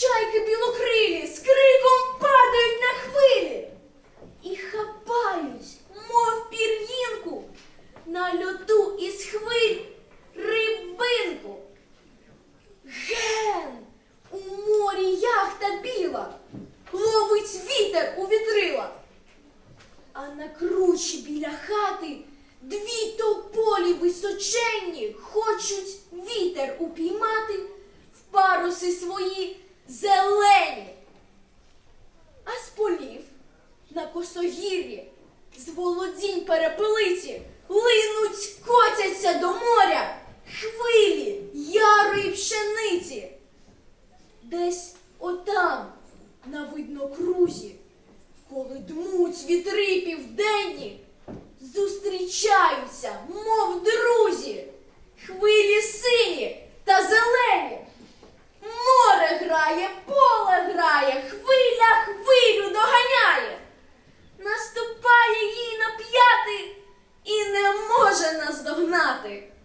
Чайки білокрилі з криком падають на хвилі і хапають, мов пір'їнку, на льоду із хвиль рибинку. Ген у морі яхта біла, ловить вітер у вітрила. А на кручі біля хати дві тополі височенні хочуть вітер упіймати в паруси свої зелені. А з полів на косогір'ї, з володінь перепелиці, линуть, котяться до моря, хвилі ярої пшениці. Десь отам, на виднокрузі, коли дмуть вітри південні, зустрічаються another.